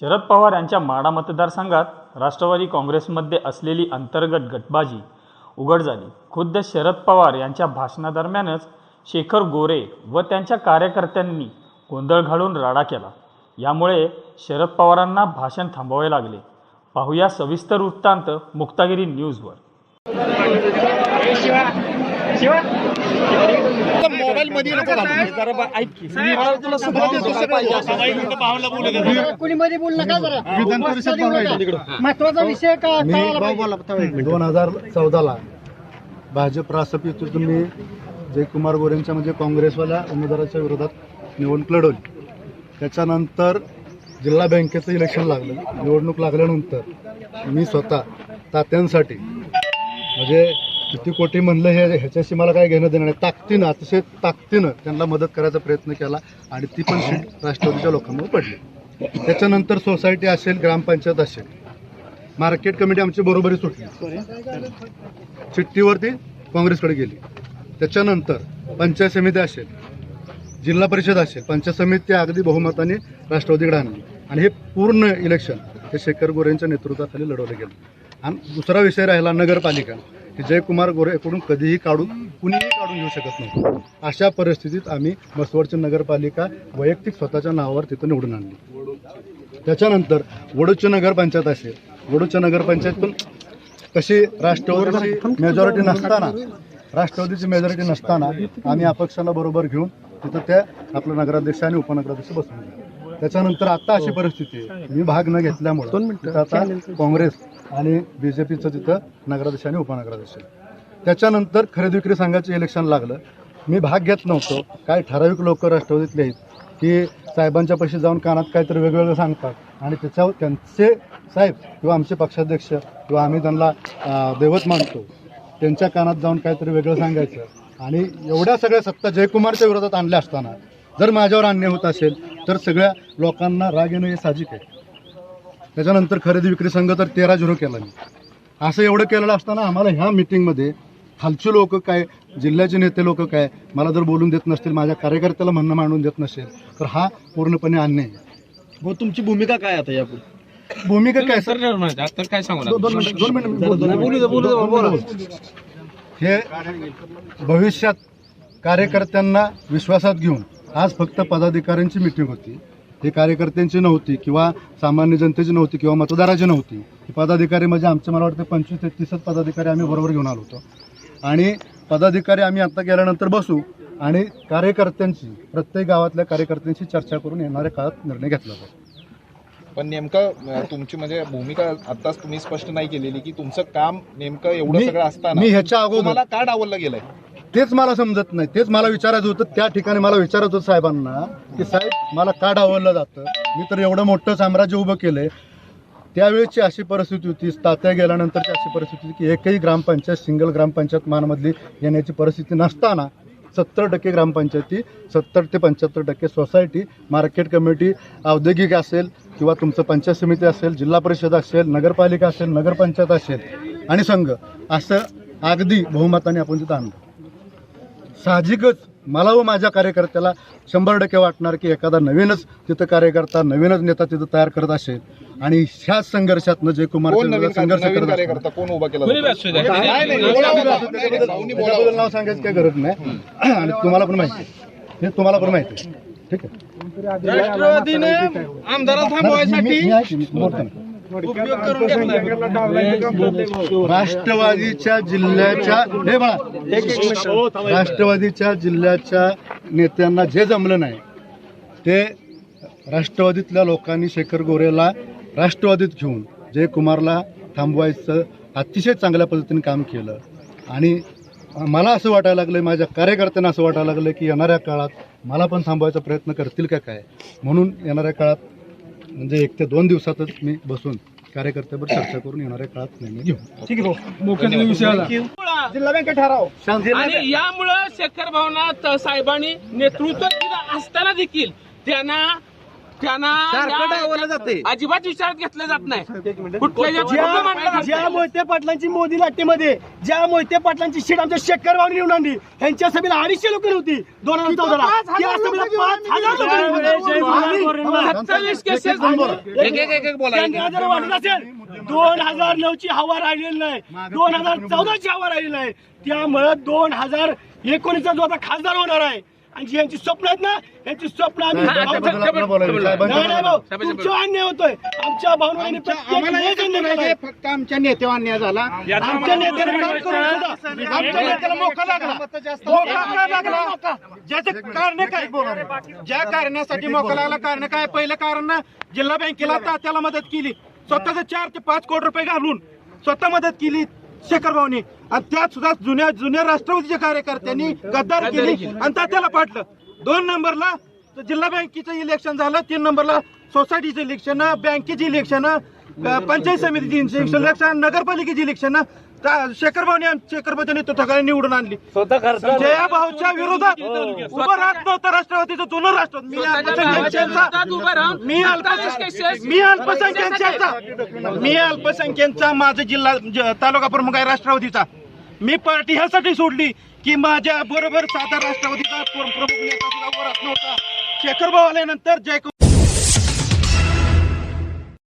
शरद पवार यांच्या माडा मतदारसंघात राष्ट्रवादी काँग्रेसमध्ये असलेली अंतर्गत गटबाजी उघड झाली. खुद्द शरद पवार यांच्या भाषणादरम्यानच शेखर गोरे व त्यांच्या कार्यकर्त्यांनी गोंधळ घालून राडा केला. यामुळे शरद पवारांना भाषण थांबवावे लागले. पाहूया सविस्तर वृत्तांत मुक्तागिरी न्यूजवर. मोबाईल मध्ये. मी. कोणी मध्ये बोल नका जरा विधान परिषद बोलायचं. महत्त्वाचा विषय का मी. दोन हजार चौदाला भाजप रासप तुम्ही जयकुमार गोरेंच्या म्हणजे काँग्रेसवाल्या उमेदवाराच्या विरोधात निवडणूक लढवली त्याच्यानंतर जिल्हा बँकेचं इलेक्शन लागलं निवडणूक लागल्यानंतर मी स्वतः तात्यांसाठी म्हणजे किती कोटी म्हणलं हे ह्याच्याशी मला काय घेणं देणं नाही. ताकदीनं अतिशय ताकदीनं त्यांना मदत करायचा प्रयत्न केला आणि ती पण सीट राष्ट्रवादीच्या लोकांमुळे पडली. त्याच्यानंतर सोसायटी असेल ग्रामपंचायत असेल. मार्केट कमिटी आमची बरोबरी सुटली चिठ्ठीवरती काँग्रेसकडे गेली. त्याच्यानंतर पंचायत समिती असेल जिल्हा परिषद असेल पंचायत समिती अगदी बहुमताने राष्ट्रवादीकडे आणली. आणि हे पूर्ण इलेक्शन हे शेखर गोरेंच्या नेतृत्वाखाली लढवलं गेलं. आणि दुसरा विषय राहिला नगरपालिका. की जयकुमार गोरेकडून कधीही काढून कुणीही काढून घेऊ शकत नव्हतं अशा परिस्थितीत आम्ही मसवडची नगरपालिका वैयक्तिक स्वतःच्या नावावर तिथं निवडून आणली. त्याच्यानंतर वडूची नगरपंचायत असेल वडूच्या नगरपंचायत पण कशी राष्ट्रवादीची मेजॉरिटी नसताना राष्ट्रवादीची मेजॉरिटी नसताना आम्ही अपक्षाला बरोबर घेऊन तिथं त्या आपलं नगराध्यक्ष आणि उपनगराध्यक्ष बसून. त्याच्यानंतर आता अशी परिस्थिती आहे. मी भाग न घेतल्यामुळे आता काँग्रेस आणि बी जे पीचं तिथं नगराध्यक्ष आणि उपनगराध्यक्ष. आहे. त्याच्यानंतर खरेदी विक्री संघाचं इलेक्शन लागलं. मी भाग घेत नव्हतो. काय ठराविक लोक राष्ट्रवादीतले आहेत की साहेबांच्या पैसे जाऊन कानात काहीतरी वेगवेगळं सांगतात. आणि त्याच्यावर त्यांचे साहेब किंवा आमचे पक्षाध्यक्ष किंवा आम्ही त्यांना दैवत मानतो. त्यांच्या कानात जाऊन काहीतरी वेगळं सांगायचं. आणि एवढ्या सगळ्या सत्ता जयकुमारच्या विरोधात आणल्या असताना जर माझ्यावर अन्याय होत असेल तर सगळ्या लोकांना राग येणं हे साहजिक आहे. त्याच्यानंतर खरेदी विक्री संघ तर तेरा झिरो केला मी असं एवढं केलेलं असताना आम्हाला ह्या मिटिंगमध्ये खालचे लोक काय जिल्ह्याचे नेते लोक काय मला जर बोलून देत नसतील माझ्या कार्यकर्त्याला म्हणणं मांडून देत नसेल तर हा पूर्णपणे अन्याय आहे. हो तुमची भूमिका काय आता यापुढे भूमिका काय सर काय सांगू दोन दोन मिनिट दोन मिनिट बोल- बोल- बोलू दे, बोलू दे, बोल- बोला. बोल. हे भविष्यात कार्यकर्त्यांना विश्वासात घेऊन आज फक्त पदाधिकाऱ्यांची मिटिंग होती ही कार्यकर्त्यांची नव्हती किंवा सामान्य जनतेची नव्हती किंवा मतदाराची नव्हती. ही पदाधिकारी म्हणजे आमचे मला वाटतं पंचवीस ते तीसच पदाधिकारी आम्ही बरोबर घेऊन आलो होतो. आणि पदाधिकारी आम्ही आता गेल्यानंतर बसू आणि कार्यकर्त्यांची प्रत्येक गावातल्या कार्यकर्त्यांशी चर्चा करून येणाऱ्या काळात निर्णय घेतला जाईल. पण नेमकं तुमची म्हणजे भूमिका आताच तुम्ही स्पष्ट नाही केलेली की तुमचं काम नेमकं एवढं सगळं असताना मी ह्याच्या अगोदर तुम्हाला का डावललं गेलंय? तेच मला समजत नाही. तेच मला विचारायचं होतं. त्या ठिकाणी मला विचारत होतं साहेबांना की साहेब मला का डावललं जातं? मी तर एवढं मोठं साम्राज्य उभं केलंय. त्यावेळेची अशी परिस्थिती होती. तात्या गेल्यानंतरची अशी परिस्थिती होती की एकही ग्रामपंचायत सिंगल ग्रामपंचायत मानमधली येण्याची परिस्थिती नसताना सत्तर टक्के ग्रामपंचायती सत्तर ते पंच्याहत्तर टक्के सोसायटी मार्केट कमिटी औद्योगिक असेल किंवा तुमचं पंचायत समिती असेल जिल्हा परिषद असेल नगरपालिका असेल नगरपंचायत असेल आणि संघ असं अगदी बहुमताने आपण तिथं आणलं. साहजिकच मला व माझ्या कार्यकर्त्याला शंभर टक्के वाटणार की एखादा नवीनच तिथं कार्यकर्ता नवीनच नेता तिथं तयार करत असेल आणि ह्याच संघर्षातनं जयकुमार संघर्ष करत कोण उभा केला. नाव सांगायची काही गरज नाही आणि तुम्हाला पण माहिती आहे. हे तुम्हाला पण माहिती आहे. ठीक आहे राष्ट्रवादीने आमदाराला थांबवायसाठी उपयोग करून घेतला. राष्ट्रवादीच्या जिल्ह्याच्या हे बघा. राष्ट्रवादीच्या जिल्ह्याच्या नेत्यांना जे जमलं नाही ते राष्ट्रवादीतल्या लोकांनी शेखर गोरेला राष्ट्रवादीत घेऊन जयकुमारला थांबवायचं अतिशय चांगल्या पद्धतीने काम केलं. आणि मला असं वाटायला लागलं माझ्या कार्यकर्त्यांना असं वाटायला लागलं की येणाऱ्या काळात मला पण थांबवायचा प्रयत्न करतील का काय? म्हणून येणाऱ्या काळात म्हणजे एक ते दोन दिवसातच मी बसून कार्यकर्त्यावर चर्चा करून येणाऱ्या काळात निर्णय घेऊ. जिल्हा बँक ठराव. आणि यामुळं शेखर भावना साहेबांनी नेतृत्व असताना देखील त्यांना त्यांना या- अजिबात विचारात घेतलं जात नाही कुठल्या ज्या ज्या. मोहिते पाटलांची मोदी लाटेमध्ये ज्या मोहिते पाटलांची सीट आमच्या शेखर भावनी निवडून आणली त्यांच्या सभेला अडीचशे लोक होती दोन हजार चौदाला त्या सभेला पाच हजार लोक सत्तावीस केसेस एक एक एक एक बोला एक- त्यांना जर वाटत असेल दोन हजार नऊ ची हवा राहिलेली नाही दोन हजार चौदा ची हवा राहिलेली नाही त्यामुळं दोन हजार एकोणीसचा जो आता खासदार होणार आहे आणि जी यांची स्वप्न आहेत ना यांची स्वप्न आम्ही नाही भाऊ अन्याय होतोय. आमच्या भावनांनी प्रत्येक वेळेस अन्याय केलाय. फक्त आमच्या नेत्यावर अन्याय झाला. आमच्या नेत्याला काम करून सुद्धा आमच्या नेत्याला मोका लागला. मोका का लागला. ज्याचे कारण काय? ज्या कारणासाठी मोका लागला कारण काय? पहिलं कारण ना जिल्हा बँकेला तात्याला मदत केली. स्वतःचे चार ते पाच कोटी रुपये घालून स्वतः मदत केली. शेखर भाऊनी. आणि त्यात सुद्धा जुन्या जुन्या राष्ट्रवादीच्या कार्यकर्त्यांनी गद्दारी केली आणि तात्याला पाडलं दोन नंबरला जिल्हा बँकेचं इलेक्शन झालं तीन नंबरला सोसायटीचं इलेक्शन बँकेची इलेक्शन पंचायत समितीची इलेक्शन नगरपालिकेची इलेक्शन शेखर भाऊनी शेखर भाऊच्या नेतृत्वाखाली निवडून आणली. जया भाऊच्या विरोधात उभं राहत नव्हतं राष्ट्रवादीचं जुनं राष्ट्रवादी. मी राहून मी मी अल्पसंख्याकांचा मी अल्पसंख्यांचा माझा जिल्हा ज- तालुका प्रमुख आहे राष्ट्रवादीचा. मी पार्टी ह्यासाठी सोडली की माझ्या बरोबर साधा राष्ट्रवादीचा प्र- प्रमुख नेता सुद्धा वर नव्हता. शेखर भाऊ आल्यानंतर जयकुमार